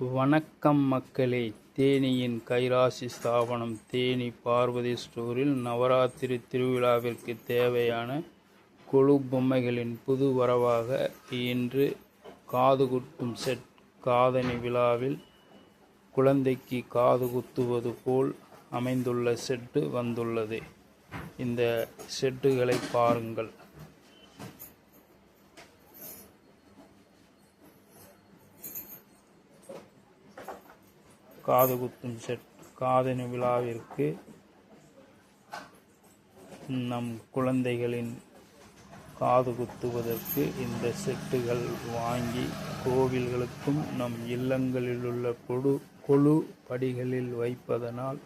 வணக்கம் மக்களே. தேனியின் கைராசி ஸ்தாபனம் தேனி பார்வதி ஸ்டோரில் நவராத்திரி திருவிழாவிற்கு தேவையான குழு பொம்மைகளின் புது வரவாக இன்று காது குத்தும் செட் காதணி விழாவில் குழந்தைக்கு காது குத்துவது போல் அமைந்துள்ள செட்டு வந்துள்ளது. இந்த செட்டுகளை பாருங்கள். காது குத்தும் செட். காதணி விழாவிற்கு நம் குழந்தைகளின் காது குத்துவதற்கு இந்த செட்டுகள் வாங்கி கோவில்களுக்கும் நம் இல்லங்களில் உள்ள கொடு கொழு படிகளில் வைப்பதனால்